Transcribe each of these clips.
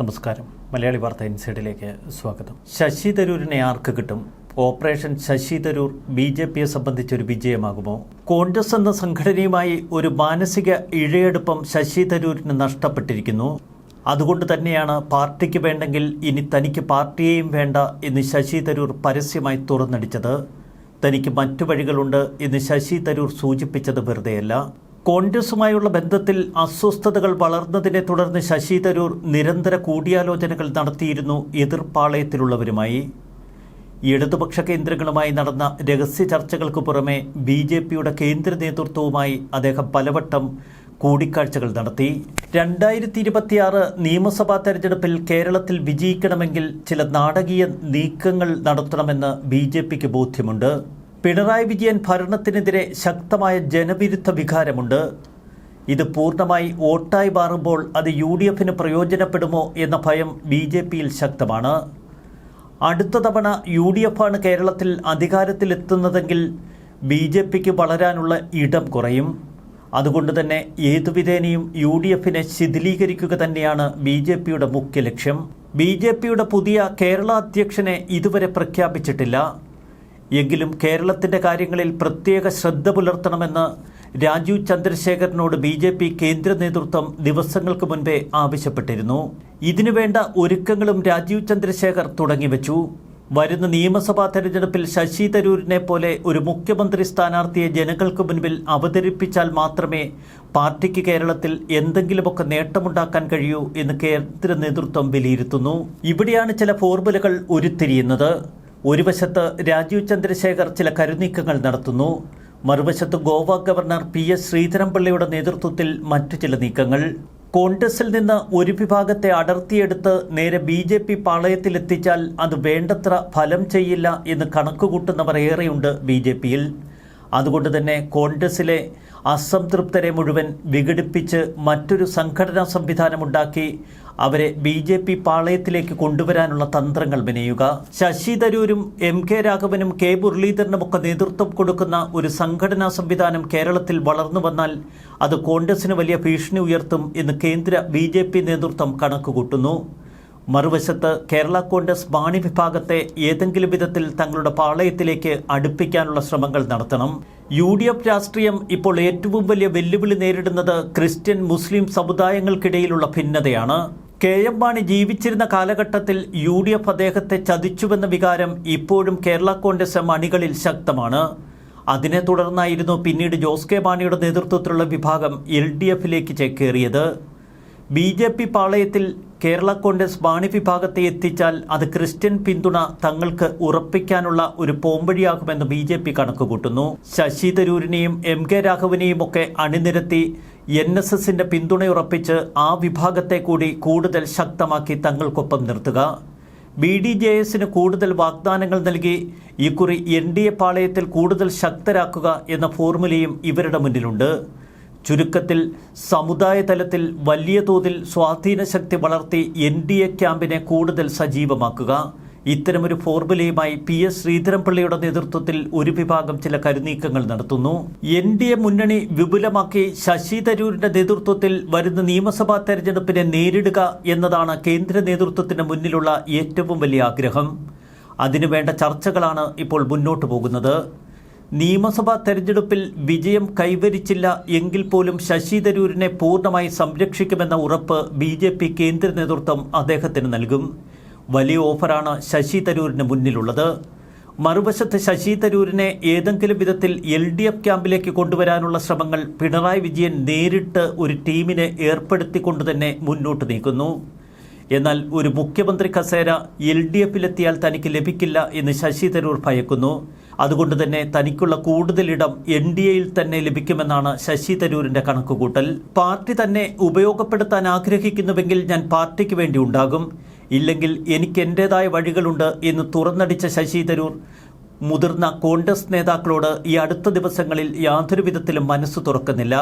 നമസ്കാരം. മലയാളി വാർത്ത ഇൻസൈഡിലേക്ക് സ്വാഗതം. ശശി തരൂരിനെ ആർക്ക് കിട്ടും? Operation Shashi Tharoor B J പിയെ സംബന്ധിച്ചൊരു വിജയമാകുമോ? കോൺഗ്രസ് എന്ന സംഘടനയുമായി ഒരു മാനസിക ഇഴയെടുപ്പം ശശി തരൂരിന് നഷ്ടപ്പെട്ടിരിക്കുന്നു. അതുകൊണ്ട് തന്നെയാണ് പാർട്ടിക്ക് വേണ്ടെങ്കിൽ ഇനി തനിക്ക് പാർട്ടിയെയും വേണ്ട എന്ന് ശശി തരൂർ പരസ്യമായി തുറന്നടിച്ചത്. തനിക്ക് മറ്റു വഴികളുണ്ട് എന്ന് ശശി തരൂർ സൂചിപ്പിച്ചത് വെറുതെയല്ല. കോൺഗ്രസുമായുള്ള ബന്ധത്തിൽ അസ്വസ്ഥതകൾ വളർന്നതിനെ തുടർന്ന് ശശി തരൂർ നിരന്തര കൂടിയാലോചനകൾ നടത്തിയിരുന്നു എതിർപ്പാളയത്തിലുള്ളവരുമായി. ഇടതുപക്ഷ കേന്ദ്രങ്ങളുമായി നടന്ന രഹസ്യ ചർച്ചകൾക്ക് പുറമെ ബി ജെ പിയുടെ കേന്ദ്ര നേതൃത്വവുമായി അദ്ദേഹം പലവട്ടം കൂടിക്കാഴ്ചകൾ നടത്തി. രണ്ടായിരത്തി ഇരുപത്തിയാറ് നിയമസഭാ തെരഞ്ഞെടുപ്പിൽ കേരളത്തിൽ വിജയിക്കണമെങ്കിൽ ചില നാടകീയ നീക്കങ്ങൾ നടത്തണമെന്ന് ബി ബോധ്യമുണ്ട്. പിണറായി വിജയൻ ഭരണത്തിനെതിരെ ശക്തമായ ജനവിരുദ്ധ വികാരമുണ്ട്. ഇത് പൂർണമായി വോട്ടായി മാറുമ്പോൾ അത് യു ഡി എഫിന് പ്രയോജനപ്പെടുമോ എന്ന ഭയം ബി ജെ പിയിൽ ശക്തമാണ്. അടുത്ത തവണ യു ഡി എഫാണ് കേരളത്തിൽ അധികാരത്തിലെത്തുന്നതെങ്കിൽ ബി ജെ പിക്ക് വളരാനുള്ള ഇടം കുറയും. അതുകൊണ്ട് തന്നെ ഏതുവിധേനയും യു ഡി എഫിനെ ശിഥിലീകരിക്കുക തന്നെയാണ് ബി ജെ പിയുടെ മുഖ്യ ലക്ഷ്യം. ബി ജെ പിയുടെ പുതിയ കേരള അധ്യക്ഷനെ ഇതുവരെ പ്രഖ്യാപിച്ചിട്ടില്ല. എങ്കിലും കേരളത്തിന്റെ കാര്യങ്ങളിൽ പ്രത്യേക ശ്രദ്ധ പുലർത്തണമെന്ന് രാജീവ് ചന്ദ്രശേഖരനോട് ബി ജെ പി കേന്ദ്ര നേതൃത്വം ദിവസങ്ങൾക്ക് മുൻപേ ആവശ്യപ്പെട്ടിരുന്നു. ഇതിനുവേണ്ട ഒരുക്കങ്ങളും രാജീവ് ചന്ദ്രശേഖർ തുടങ്ങിവെച്ചു വരുന്ന നിയമസഭാ തെരഞ്ഞെടുപ്പിൽ ശശി തരൂരിനെ പോലെ ഒരു മുഖ്യമന്ത്രി സ്ഥാനാർത്ഥിയെ ജനങ്ങൾക്ക് മുൻപിൽ അവതരിപ്പിച്ചാൽ മാത്രമേ പാർട്ടിക്ക് കേരളത്തിൽ എന്തെങ്കിലുമൊക്കെ നേട്ടമുണ്ടാക്കാൻ കഴിയൂ എന്ന് കേന്ദ്ര നേതൃത്വം വിലയിരുത്തുന്നു. ഇവിടെയാണ് ചില ഫോർമുലകൾ ഉരുത്തിരിയുന്നത്. ഒരു വശത്ത് രാജീവ് ചന്ദ്രശേഖർ ചില കരുനീക്കങ്ങൾ നടത്തുന്നു. മറുവശത്ത് ഗോവ ഗവർണർ പി എസ് ശ്രീധരൻപിള്ളയുടെ നേതൃത്വത്തിൽ മറ്റു ചില നീക്കങ്ങൾ. കോൺഗ്രസിൽ നിന്ന് ഒരു വിഭാഗത്തെ അടർത്തിയെടുത്ത് നേരെ ബി ജെ പി പാളയത്തിലെത്തിച്ചാൽ അത് വേണ്ടത്ര ഫലം ചെയ്യില്ല എന്ന് കണക്കുകൂട്ടുന്നവർ ഏറെയുണ്ട് ബി ജെ പിയിൽ. അതുകൊണ്ട് തന്നെ കോൺഗ്രസിലെ അസംതൃപ്തരെ മുഴുവൻ വിഘടിപ്പിച്ച് മറ്റൊരു സംഘടനാ സംവിധാനമുണ്ടാക്കി അവരെ ബി ജെ പി പാളയത്തിലേക്ക് കൊണ്ടുവരാനുള്ള തന്ത്രങ്ങൾ മെനയുക ശശി തരൂരും എം കെ രാഘവനും കെ മുരളീധരനുമൊക്കെ നേതൃത്വം കൊടുക്കുന്ന ഒരു സംഘടനാ സംവിധാനം കേരളത്തിൽ വളർന്നു വന്നാൽ അത് കോൺഗ്രസിന് വലിയ ഭീഷണി ഉയർത്തും എന്ന് കേന്ദ്ര ബി ജെ പി നേതൃത്വം കണക്കുകൂട്ടുന്നു. മറുവശത്ത് കേരള കോൺഗ്രസ് ബാണി വിഭാഗത്തെ ഏതെങ്കിലും വിധത്തിൽ തങ്ങളുടെ പാളയത്തിലേക്ക് അടുപ്പിക്കാനുള്ള ശ്രമങ്ങൾ നടത്തണം. യു ഡി എഫ് രാഷ്ട്രീയം ഇപ്പോൾ ഏറ്റവും വലിയ വെല്ലുവിളി നേരിടുന്നത് ക്രിസ്ത്യൻ മുസ്ലിം സമുദായങ്ങൾക്കിടയിലുള്ള ഭിന്നതയാണ്. കെ എം മാണി ജീവിച്ചിരുന്ന കാലഘട്ടത്തിൽ യു ഡി എഫ് അദ്ദേഹത്തെ ചതിച്ചുവെന്ന വികാരം ഇപ്പോഴും കേരള കോൺഗ്രസ് അണികളിൽ ശക്തമാണ്. അതിനെ തുടർന്നായിരുന്നു പിന്നീട് ജോസ് കെ മാണിയുടെ നേതൃത്വത്തിലുള്ള വിഭാഗം എൽ ഡി എഫിലേക്ക് ചേക്കേറിയത്. ബി ജെ പി പാളയത്തിൽ കേരള കോൺഗ്രസ് മാണി വിഭാഗത്തെ എത്തിച്ചാൽ അത് ക്രിസ്ത്യൻ പിന്തുണ തങ്ങൾക്ക് ഉറപ്പിക്കാനുള്ള ഒരു പോംവഴിയാകുമെന്ന് ബി ജെ പി കണക്കുകൂട്ടുന്നു. ശശി തരൂരിനെയും എം കെ രാഘവനെയും ഒക്കെ അണിനിരത്തി എൻ എസ് എസിന്റെ പിന്തുണയുറപ്പിച്ച് ആ വിഭാഗത്തെ കൂടി കൂടുതൽ ശക്തമാക്കി തങ്ങൾക്കൊപ്പം നിർത്തുക. ബി ഡി ജെ എസിന് കൂടുതൽ വാഗ്ദാനങ്ങൾ നൽകി ഇക്കുറി എൻ ഡി എ പാളയത്തിൽ കൂടുതൽ ശക്തരാക്കുക എന്ന ഫോർമുലയും ഇവരുടെ മുന്നിലുണ്ട്. ചുരുക്കത്തിൽ സമുദായ തലത്തിൽ വലിയ തോതിൽ സ്വാധീന ശക്തി വളർത്തി എൻ ഡി എ ക്യാമ്പിനെ കൂടുതൽ സജീവമാക്കുക. ഇത്തരമൊരു ഫോർമുലയുമായി പി എസ് ശ്രീധരൻപിള്ളയുടെ നേതൃത്വത്തിൽ ഒരു വിഭാഗം ചില കരുനീക്കങ്ങൾ നടത്തുന്നു. എൻ ഡി എ മുന്നണി വിപുലമാക്കി ശശി തരൂരിന്റെ നേതൃത്വത്തിൽ വരുന്ന നിയമസഭാ തെരഞ്ഞെടുപ്പിനെ നേരിടുക എന്നതാണ് കേന്ദ്ര നേതൃത്വത്തിന് മുന്നിലുള്ള ഏറ്റവും വലിയ ആഗ്രഹം. അതിനുവേണ്ട ചർച്ചകളാണ് ഇപ്പോൾ മുന്നോട്ടു പോകുന്നത്. നിയമസഭാ തെരഞ്ഞെടുപ്പിൽ വിജയം കൈവരിച്ചില്ല എങ്കിൽ പോലും ശശി തരൂരിനെ പൂർണമായി സംരക്ഷിക്കുമെന്ന ഉറപ്പ് ബി കേന്ദ്ര നേതൃത്വം അദ്ദേഹത്തിന് നൽകും. വലിയ ഓഫറാണ് ശശി തരൂരിന് മുന്നിലുള്ളത്. മറുവശത്ത് ശശി തരൂരിനെ ഏതെങ്കിലും വിധത്തിൽ എൽ ഡി എഫ് ക്യാമ്പിലേക്ക് കൊണ്ടുവരാനുള്ള ശ്രമങ്ങൾ പിണറായി വിജയൻ നേരിട്ട് ഒരു ടീമിനെ ഏർപ്പെടുത്തിക്കൊണ്ട് തന്നെ മുന്നോട്ട് നീക്കുന്നു. എന്നാൽ ഒരു മുഖ്യമന്ത്രി കസേര എൽ ഡി എഫിലെത്തിയാൽ തനിക്ക് ലഭിക്കില്ല എന്ന് ശശി തരൂർ ഭയക്കുന്നു. അതുകൊണ്ട് തന്നെ തനിക്കുള്ള കൂടുതലിടം എൻ ഡി എയിൽ തന്നെ ലഭിക്കുമെന്നാണ് ശശി തരൂരിന്റെ കണക്കുകൂട്ടൽ. പാർട്ടി തന്നെ ഉപയോഗപ്പെടുത്താൻ ആഗ്രഹിക്കുന്നുവെങ്കിൽ ഞാൻ പാർട്ടിക്ക് വേണ്ടി ഉണ്ടാകും. ഇല്ലെങ്കിൽ എനിക്ക് എന്റെതായ വഴികളുണ്ട് എന്ന് തുറന്നടിച്ച ശശി തരൂർ മുതിർന്ന കോൺഗ്രസ് നേതാക്കളോട് ഈ അടുത്ത ദിവസങ്ങളിൽ യാതൊരു വിധത്തിലും മനസ്സ് തുറക്കുന്നില്ല.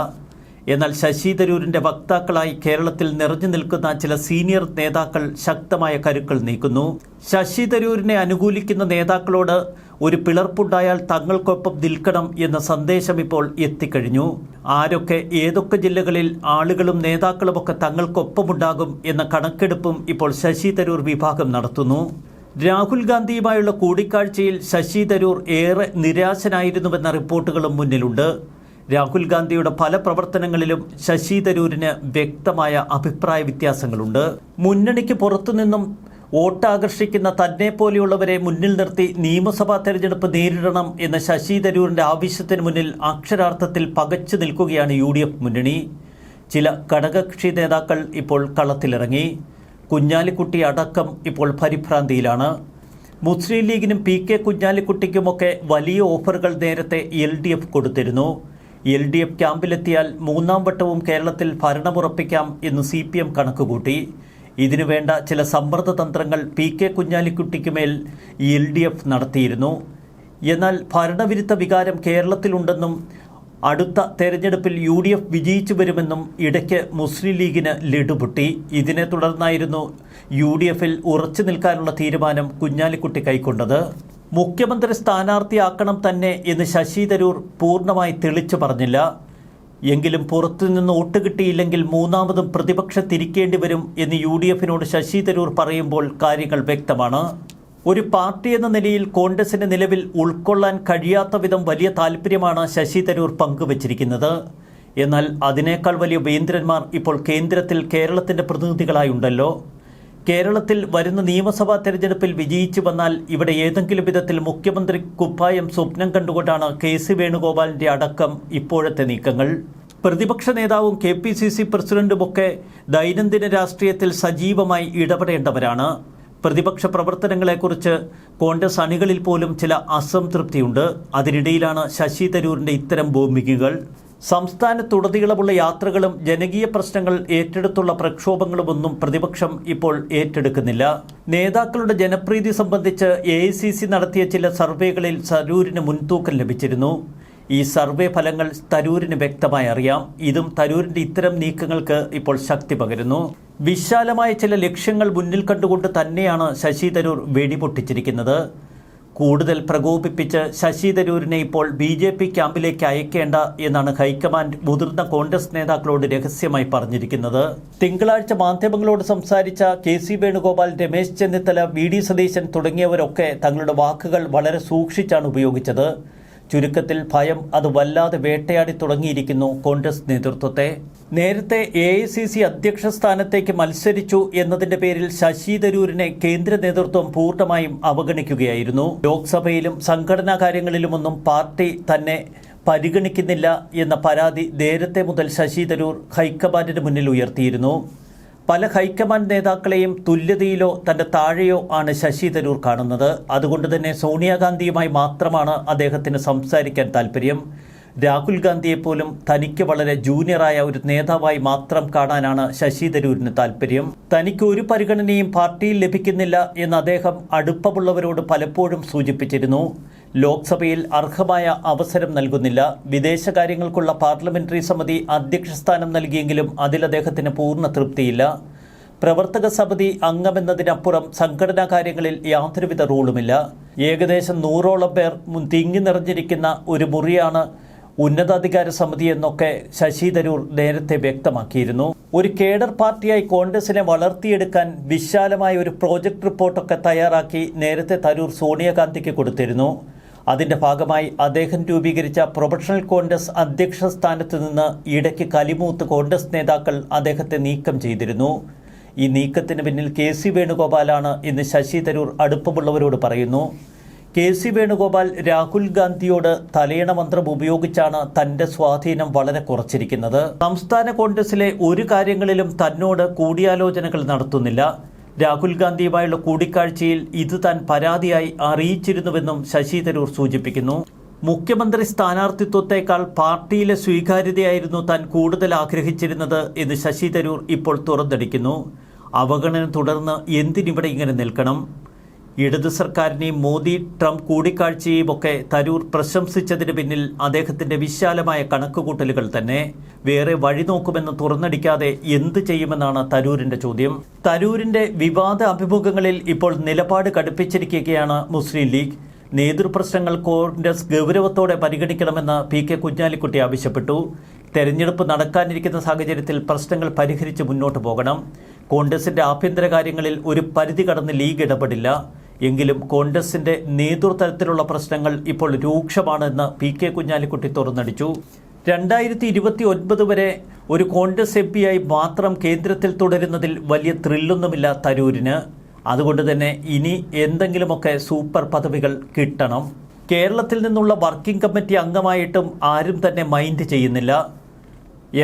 എന്നാൽ ശശി തരൂരിന്റെ വക്താക്കളായി കേരളത്തിൽ നിറഞ്ഞു നിൽക്കുന്ന ചില സീനിയർ നേതാക്കൾ ശക്തമായ കരുക്കൾ നീക്കുന്നു. ശശി തരൂരിനെ അനുകൂലിക്കുന്ന നേതാക്കളോട് ഒരു പിളർപ്പുണ്ടായാൽ തങ്ങൾക്കൊപ്പം നിൽക്കണം എന്ന സന്ദേശം ഇപ്പോൾ എത്തിക്കഴിഞ്ഞു. ആരൊക്കെ ഏതൊക്കെ ജില്ലകളിൽ ആളുകളും നേതാക്കളുമൊക്കെ തങ്ങൾക്കൊപ്പമുണ്ടാകും എന്ന കണക്കെടുപ്പും ഇപ്പോൾ ശശി തരൂർ വിഭാഗം നടത്തുന്നു. രാഹുൽ ഗാന്ധിയുമായുള്ള കൂടിക്കാഴ്ചയിൽ ശശി തരൂർ ഏറെ നിരാശനായിരുന്നുവെന്ന റിപ്പോർട്ടുകളും മുന്നിലുണ്ട്. രാഹുൽ ഗാന്ധിയുടെ പല പ്രവർത്തനങ്ങളിലും ശശി തരൂരിന് വ്യക്തമായ അഭിപ്രായ വ്യത്യാസങ്ങളുണ്ട്. മുന്നണിക്ക് പുറത്തുനിന്നും വോട്ടാകർഷിക്കുന്ന തന്നെ പോലെയുള്ളവരെ മുന്നിൽ നിർത്തി നിയമസഭാ തെരഞ്ഞെടുപ്പ് നേരിടണം എന്ന ശശി തരൂരിന്റെ ആവശ്യത്തിന് മുന്നിൽ അക്ഷരാർത്ഥത്തിൽ പകച്ചു നിൽക്കുകയാണ് യു മുന്നണി. ചില ഘടകകക്ഷി നേതാക്കൾ ഇപ്പോൾ കളത്തിലിറങ്ങി. കുഞ്ഞാലിക്കുട്ടി അടക്കം ഇപ്പോൾ പരിഭ്രാന്തിയിലാണ്. മുസ്ലിം ലീഗിനും പി കെ കുഞ്ഞാലിക്കുട്ടിക്കുമൊക്കെ വലിയ ഓഫറുകൾ നേരത്തെ എൽ ഡി എഫ് കൊടുത്തിരുന്നു. എൽ ഡി എഫ് ക്യാമ്പിലെത്തിയാൽ മൂന്നാം വട്ടവും കേരളത്തിൽ ഭരണമുറപ്പിക്കാം എന്ന് സി പി എം കണക്കുകൂട്ടി. ഇതിനുവേണ്ട ചില സമ്മർദ്ദ തന്ത്രങ്ങൾ പി കെ കുഞ്ഞാലിക്കുട്ടിക്കുമേൽ എൽ ഡി എഫ് നടത്തിയിരുന്നു. എന്നാൽ ഭരണവിരുദ്ധ വികാരം കേരളത്തിലുണ്ടെന്നും അടുത്ത തെരഞ്ഞെടുപ്പിൽ യു ഡി എഫ് വിജയിച്ചു വരുമെന്നും ഇടയ്ക്ക് മുസ്ലിം ലീഗിന് ലഡുപൊട്ടി. ഇതിനെ തുടർന്നായിരുന്നു യു ഡി എഫിൽ ഉറച്ചു നിൽക്കാനുള്ള തീരുമാനം കുഞ്ഞാലിക്കുട്ടി കൈക്കൊണ്ടത്. മുഖ്യമന്ത്രി സ്ഥാനാർത്ഥിയാക്കണം തന്നെ എന്ന് ശശി തരൂർ പൂർണമായി തെളിച്ചു പറഞ്ഞില്ല. എങ്കിലും പുറത്തുനിന്ന് വോട്ട് കിട്ടിയില്ലെങ്കിൽ മൂന്നാമതും പ്രതിപക്ഷത്തിരിക്കേണ്ടി വരും എന്ന് യു ഡി എഫിനോട് ശശി തരൂർ പറയുമ്പോൾ കാര്യങ്ങൾ വ്യക്തമാണ്. ഒരു പാർട്ടി എന്ന നിലയിൽ കോൺഗ്രസിന് നിലവിൽ ഉൾക്കൊള്ളാൻ കഴിയാത്ത വിധം വലിയ താല്പര്യമാണ് ശശി തരൂർ പങ്കുവച്ചിരിക്കുന്നത്. എന്നാൽ അതിനേക്കാൾ വലിയ വേന്ദ്രന്മാർ ഇപ്പോൾ കേന്ദ്രത്തിൽ കേരളത്തിന്റെ പ്രതിനിധികളായുണ്ടല്ലോ. കേരളത്തിൽ വരുന്ന നിയമസഭാ തെരഞ്ഞെടുപ്പിൽ വിജയിച്ചു വന്നാൽ ഇവിടെ ഏതെങ്കിലും വിധത്തിൽ മുഖ്യമന്ത്രി കുപ്പായം സ്വപ്നം കണ്ടുകൊണ്ടാണ് കെ സി വേണുഗോപാലിന്റെ അടക്കം ഇപ്പോഴത്തെ നീക്കങ്ങൾ. പ്രതിപക്ഷ നേതാവും കെ പി സി സി പ്രസിഡന്റുമൊക്കെ ദൈനംദിന രാഷ്ട്രീയത്തിൽ സജീവമായി ഇടപെടേണ്ടവരാണ്. പ്രതിപക്ഷ പ്രവർത്തനങ്ങളെക്കുറിച്ച് കോൺഗ്രസ് അണികളിൽ പോലും ചില അസംതൃപ്തിയുണ്ട്. അതിനിടയിലാണ് ശശി തരൂരിന്റെ ഇത്തരം ബോംബിങ്ങുകൾ സംസ്ഥാനത്തുടനീളമുള്ള യാത്രകളും ജനകീയ പ്രശ്നങ്ങൾ ഏറ്റെടുത്തുള്ള പ്രക്ഷോഭങ്ങളുമൊന്നും പ്രതിപക്ഷം ഇപ്പോൾ ഏറ്റെടുക്കുന്നില്ല. നേതാക്കളുടെ ജനപ്രീതി സംബന്ധിച്ച് എ നടത്തിയ ചില സർവേകളിൽ തരൂരിന് മുൻതൂക്കം ലഭിച്ചിരുന്നു. ഈ സർവേ ഫലങ്ങൾ തരൂരിന് വ്യക്തമായി അറിയാം. ഇതും തരൂരിന്റെ ഇത്തരം നീക്കങ്ങൾക്ക് ഇപ്പോൾ ശക്തി പകരുന്നു. വിശാലമായ ചില ലക്ഷ്യങ്ങൾ മുന്നിൽ കണ്ടുകൊണ്ട് തന്നെയാണ് ശശി തരൂർ വെടിപൊട്ടിച്ചിരിക്കുന്നത്. കൂടുതൽ പ്രകോപിപ്പിച്ച് ശശി തരൂരിനെ ഇപ്പോൾ ബി ജെ പി ക്യാമ്പിലേക്ക് അയക്കേണ്ട എന്നാണ് ഹൈക്കമാൻഡ് മുതിർന്ന കോൺഗ്രസ് നേതാക്കളോട് രഹസ്യമായി പറഞ്ഞിരിക്കുന്നത്. തിങ്കളാഴ്ച മാധ്യമങ്ങളോട് സംസാരിച്ച K C Venugopal Ramesh Chennithala V D Satheesan തുടങ്ങിയവരൊക്കെ തങ്ങളുടെ വാക്കുകൾ വളരെ സൂക്ഷിച്ചാണ് ഉപയോഗിച്ചത്. ചുരുക്കത്തിൽ ഭയം അത് വല്ലാതെ വേട്ടയാടി തുടങ്ങിയിരിക്കുന്നു കോൺഗ്രസ് നേതൃത്വത്തെ. നേരത്തെ എ ഐ സി സി അധ്യക്ഷ സ്ഥാനത്തേക്ക് മത്സരിച്ചു എന്നതിന്റെ പേരിൽ ശശി തരൂരിനെ കേന്ദ്ര നേതൃത്വം പൂർണമായും അവഗണിക്കുകയായിരുന്നു. ലോക്സഭയിലും സംഘടനാ കാര്യങ്ങളിലുമൊന്നും പാർട്ടി തന്നെ പരിഗണിക്കുന്നില്ല എന്ന പരാതി നേരത്തെ മുതൽ ശശി തരൂർ ഹൈക്കമാൻഡിന് മുന്നിൽ ഉയർത്തിയിരുന്നു. പല ഹൈക്കമാൻഡ് നേതാക്കളെയും തുല്യതയിലോ തന്റെ താഴെയോ ആണ് ശശി തരൂർ കാണുന്നത്. അതുകൊണ്ട് തന്നെ സോണിയാഗാന്ധിയുമായി മാത്രമാണ് അദ്ദേഹത്തിന് സംസാരിക്കാൻ താല്പര്യം രാഹുൽ ഗാന്ധിയെപ്പോലും തനിക്ക് വളരെ ജൂനിയറായ ഒരു നേതാവായി മാത്രം കാണാനാണ് ശശി തരൂരിന് താല്പര്യം തനിക്ക് ഒരു പരിഗണനയും പാർട്ടിയിൽ ലഭിക്കുന്നില്ല എന്ന് അദ്ദേഹം അടുപ്പമുള്ളവരോട് പലപ്പോഴും സൂചിപ്പിച്ചിരുന്നു. ലോക്സഭയിൽ അർഹമായ അവസരം നൽകുന്നില്ല. വിദേശകാര്യങ്ങൾക്കുള്ള പാർലമെന്ററി സമിതി അധ്യക്ഷസ്ഥാനം നൽകിയെങ്കിലും അതിൽ അദ്ദേഹത്തിന് പൂർണ തൃപ്തിയില്ല. പ്രവർത്തക സമിതി അംഗമെന്നതിനപ്പുറം സംഘടനാ കാര്യങ്ങളിൽ യാതൊരുവിധ റോളുമില്ല. ഏകദേശം നൂറോളം പേർ തിങ്ങി നിറഞ്ഞിരിക്കുന്ന ഒരു മുറിയാണ് ഉന്നതാധികാര സമിതി എന്നൊക്കെ ശശി തരൂർ നേരത്തെ വ്യക്തമാക്കിയിരുന്നു. ഒരു കേഡർ പാർട്ടിയായി കോൺഗ്രസിനെ വളർത്തിയെടുക്കാൻ വിശാലമായ ഒരു പ്രോജക്ട് റിപ്പോർട്ടൊക്കെ തയ്യാറാക്കി നേരത്തെ തരൂർ സോണിയാഗാന്ധിക്ക് കൊടുത്തിരുന്നു. അതിന്റെ ഭാഗമായി അദ്ദേഹം രൂപീകരിച്ച പ്രൊഫഷണൽ കോൺഗ്രസ് അധ്യക്ഷ സ്ഥാനത്ത് നിന്ന് ഇടയ്ക്ക് കലിമൂത്ത് കോൺഗ്രസ് നേതാക്കൾ അദ്ദേഹത്തെ നീക്കം ചെയ്തിരുന്നു. ഈ നീക്കത്തിന് പിന്നിൽ കെ സി വേണുഗോപാലാണ് ഇന്ന് ശശി തരൂർ അടുപ്പമുള്ളവരോട് പറയുന്നു. കെ സി വേണുഗോപാൽ രാഹുൽ ഗാന്ധിയോട് തലയണ മന്ത്രം ഉപയോഗിച്ചാണ് തന്റെ സ്വാധീനം വളരെ കുറച്ചിരിക്കുന്നത്. സംസ്ഥാന കോൺഗ്രസിലെ ഒരു കാര്യങ്ങളിലും തന്നോട് കൂടിയാലോചനകൾ നടത്തുന്നില്ല. രാഹുൽ ഗാന്ധിയുമായുള്ള കൂടിക്കാഴ്ചയിൽ ഇത് താൻ പരാതിയായി അറിയിച്ചിരുന്നുവെന്നും ശശി തരൂർ സൂചിപ്പിക്കുന്നു. മുഖ്യമന്ത്രി സ്ഥാനാർത്ഥിത്വത്തേക്കാൾ പാർട്ടിയിലെ സ്വീകാര്യതയായിരുന്നു താൻ കൂടുതൽ ആഗ്രഹിച്ചിരുന്നത് എന്ന് ശശി തരൂർ ഇപ്പോൾ തുറന്നടിക്കുന്നു. അവഗണന തുടർന്ന് എന്തിനിവിടെ ഇങ്ങനെ നിൽക്കണം? ഇടത് സർക്കാരിനെയും മോദി ട്രംപ് കൂടിക്കാഴ്ചയും ഒക്കെ തരൂർ പ്രശംസിച്ചതിന് പിന്നിൽ അദ്ദേഹത്തിന്റെ വിശാലമായ കണക്കുകൂട്ടലുകൾ തന്നെ. വേറെ വഴി നോക്കുമെന്ന് തുറന്നടിക്കാതെ എന്ത് ചെയ്യുമെന്നാണ് തരൂരിന്റെ ചോദ്യം. തരൂരിന്റെ വിവാദ അഭിമുഖങ്ങളിൽ ഇപ്പോൾ നിലപാട് കടുപ്പിച്ചിരിക്കുകയാണ് മുസ്ലിം ലീഗ്. നേതൃപ്രശ്നങ്ങൾ കോൺഗ്രസ് ഗൗരവത്തോടെ പരിഗണിക്കണമെന്ന് പി കെ കുഞ്ഞാലിക്കുട്ടി ആവശ്യപ്പെട്ടു. തെരഞ്ഞെടുപ്പ് നടക്കാനിരിക്കുന്ന സാഹചര്യത്തിൽ പ്രശ്നങ്ങൾ പരിഹരിച്ച് മുന്നോട്ട് പോകണം. കോൺഗ്രസിന്റെ ആഭ്യന്തര കാര്യങ്ങളിൽ ഒരു പരിധി കടന്ന് ലീഗ് ഇടപെടില്ല. എങ്കിലും കോൺഗ്രസിന്റെ നേതൃത്വത്തിലുള്ള പ്രശ്നങ്ങൾ ഇപ്പോൾ രൂക്ഷമാണെന്ന് പി കെ കുഞ്ഞാലിക്കുട്ടി തുറന്നടിച്ചു. രണ്ടായിരത്തി ഇരുപത്തി ഒൻപത് വരെ ഒരു കോൺഗ്രസ് എം പിയായി മാത്രം കേന്ദ്രത്തിൽ തുടരുന്നതിൽ വലിയ ത്രില്ലൊന്നുമില്ല തരൂരിന്. അതുകൊണ്ട് തന്നെ ഇനി എന്തെങ്കിലുമൊക്കെ സൂപ്പർ പദവികൾ കിട്ടണം. കേരളത്തിൽ നിന്നുള്ള വർക്കിംഗ് കമ്മിറ്റി അംഗമായിട്ടും ആരും തന്നെ മൈൻഡ് ചെയ്യുന്നില്ല.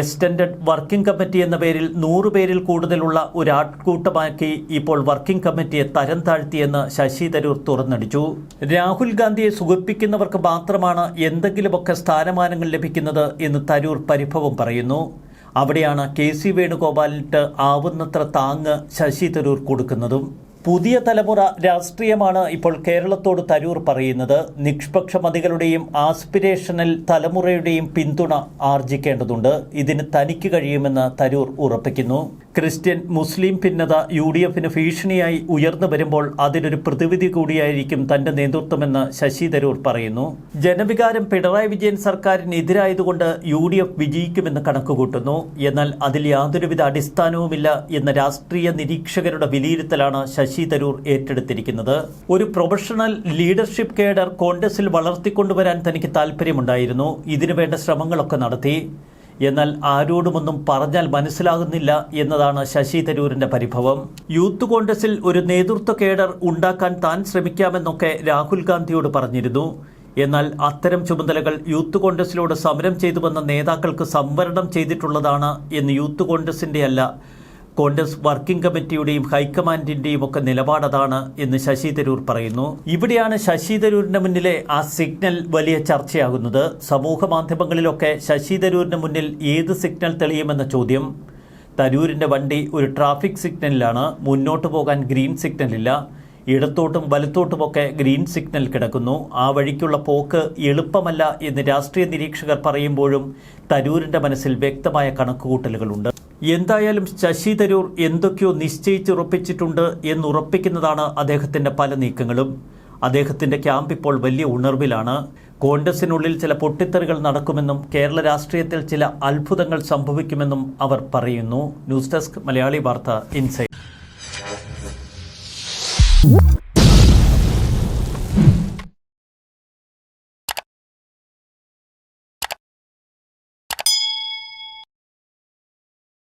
എക്സ്റ്റൻഡഡ് വർക്കിംഗ് കമ്മിറ്റി എന്ന പേരിൽ നൂറ് പേരിൽ കൂടുതലുള്ള ഒരു ആൾക്കൂട്ടമാക്കി ഇപ്പോൾ വർക്കിംഗ് കമ്മിറ്റിയെ തരം താഴ്ത്തിയെന്ന് ശശി തരൂർ തുറന്നടിച്ചു. രാഹുൽ ഗാന്ധിയെ സുഖിപ്പിക്കുന്നവർക്ക് മാത്രമാണ് എന്തെങ്കിലുമൊക്കെ സ്ഥാനമാനങ്ങൾ ലഭിക്കുന്നത് എന്ന് തരൂർ പരിഭവം പറയുന്നു. അവിടെയാണ് കെ സി വേണുഗോപാലിന് ആവുന്നത്ര താങ്ങ് ശശി തരൂർ കൊടുക്കുന്നതും. പുതിയ തലമുറ രാഷ്ട്രീയമാണ് ഇപ്പോൾ കേരളത്തോട് തരൂർ പറയുന്നത്. നിഷ്പക്ഷ മതികളുടെയും ആസ്പിരേഷണൽ തലമുറയുടെയും പിന്തുണ ആർജിക്കേണ്ടതുണ്ട്. ഇതിന് തനിക്ക് കഴിയുമെന്ന് തരൂർ ഉറപ്പിക്കുന്നു. ക്രിസ്ത്യൻ മുസ്ലിം ഭിന്നത യു ഡി എഫിന് ഭീഷണിയായി ഉയർന്നു വരുമ്പോൾ അതിനൊരു പ്രതിവിധി കൂടിയായിരിക്കും തന്റെ നേതൃത്വമെന്ന് ശശി തരൂർ പറയുന്നു. ജനവികാരം പിണറായി വിജയൻ സർക്കാരിനെതിരായതുകൊണ്ട് യു ഡി എഫ് വിജയിക്കുമെന്ന് കണക്കുകൂട്ടുന്നു. എന്നാൽ അതിൽ യാതൊരുവിധ അടിസ്ഥാനവുമില്ല എന്ന രാഷ്ട്രീയ നിരീക്ഷകരുടെ വിലയിരുത്തലാണ് ശശി തരൂർ ഏറ്റെടുത്തിരിക്കുന്നത്. ഒരു പ്രൊഫഷണൽ ലീഡർഷിപ്പ് കേഡർ കോൺഗ്രസിൽ വളർത്തിക്കൊണ്ടുവരാൻ തനിക്ക് താല്പര്യമുണ്ടായിരുന്നു ഇതിനുവേണ്ട ശ്രമങ്ങളൊക്കെ നടത്തി. എന്നാൽ ആരോടുമൊന്നും പറഞ്ഞാൽ മനസ്സിലാകുന്നില്ല എന്നതാണ് ശശി തരൂരിന്റെ പരിഭവം. യൂത്ത് കോൺഗ്രസിൽ ഒരു നേതൃത്വ കേഡർ ഉണ്ടാക്കാൻ താൻ ശ്രമിക്കാമെന്നൊക്കെ രാഹുൽ ഗാന്ധിയോട് പറഞ്ഞിരുന്നു. എന്നാൽ അത്തരം ചുമതലകൾ യൂത്ത് കോൺഗ്രസിലൂടെ സമരം ചെയ്തു വന്ന നേതാക്കൾക്ക് സംവരണം ചെയ്തിട്ടുള്ളതാണ് എന്ന് യൂത്ത് കോൺഗ്രസിന്റെ അല്ല കോൺഗ്രസ് വർക്കിംഗ് കമ്മിറ്റിയുടെയും ഹൈക്കമാൻഡിന്റെയും ഒക്കെ നിലപാടതാണ് എന്ന് ശശി തരൂർ പറയുന്നു. ഇവിടെയാണ് ശശി തരൂരിന്റെ മുന്നിലെ ആ സിഗ്നൽ വലിയ ചർച്ചയാകുന്നത്. സമൂഹ മാധ്യമങ്ങളിലൊക്കെ ശശി തരൂരിന് മുന്നിൽ ഏത് സിഗ്നൽ തെളിയുമെന്ന ചോദ്യം. തരൂരിന്റെ വണ്ടി ഒരു ട്രാഫിക് സിഗ്നലിലാണ്. മുന്നോട്ട് പോകാൻ ഗ്രീൻ സിഗ്നലില്ല. ഇടത്തോട്ടും വലത്തോട്ടുമൊക്കെ ഗ്രീൻ സിഗ്നൽ കിടക്കുന്നു. ആ വഴിക്കുള്ള പോക്ക് എളുപ്പമല്ല എന്ന് രാഷ്ട്രീയ നിരീക്ഷകർ പറയുമ്പോഴും തരൂരിന്റെ മനസ്സിൽ വ്യക്തമായ കണക്കുകൂട്ടലുകളുണ്ട്. എന്തായാലും ശശി തരൂർ എന്തൊക്കെയോ നിശ്ചയിച്ചുറപ്പിച്ചിട്ടുണ്ട് എന്നുറപ്പിക്കുന്നതാണ് അദ്ദേഹത്തിന്റെ പല നീക്കങ്ങളും. അദ്ദേഹത്തിന്റെ ക്യാമ്പ് ഇപ്പോൾ വലിയ ഉണർവിലാണ്. കോൺഗ്രസിനുള്ളിൽ ചില പൊട്ടിത്തെറികൾ നടക്കുമെന്നും കേരള രാഷ്ട്രീയത്തിൽ ചില അത്ഭുതങ്ങൾ സംഭവിക്കുമെന്നും അവർ പറയുന്നു. ന്യൂസ് ഡെസ്ക് മലയാളി വാർത്ത ഇൻസൈറ്റ്